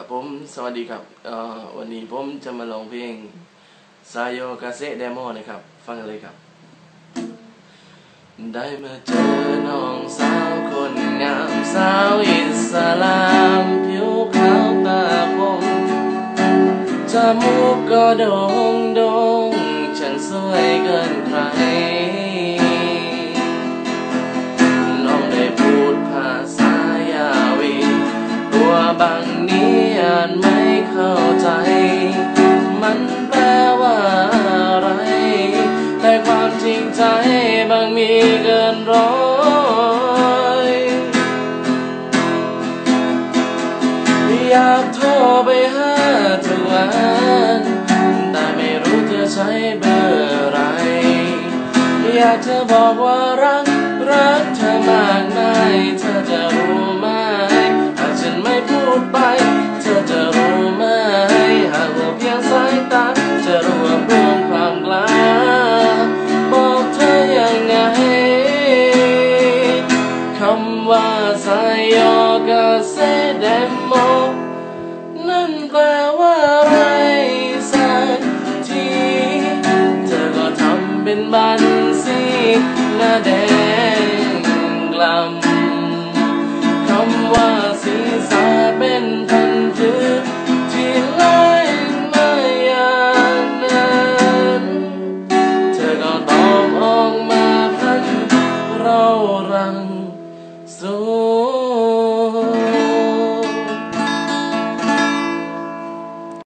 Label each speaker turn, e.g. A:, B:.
A: ครับผมสวัสดีครับวันนี้ผมจะมาลองเพลงซาโยกาเซเดโมนะครับ ฟังกันเลยครับ ได้มาเจอน้องสาวคนงามสาวอิสลามผิวขาวตาคมจมูกก็โด่งโด่งฉันสวยเกิน นี้อานไม่เข้าใจ มันแปลว่าอะไร แต่ความจริงใจบางมีเกินร้อยอยากโทรไปหาทุกวันแต่ไม่รู้เธอใช้เบอร์อะไร อยากจะบอกว่ารักรักเธอมากมายเธอจะ คำว่าสายอกเซเดโม นั่นแปลว่าอะไรสักที เธอก็ทำเป็นบันสีหน้าแดง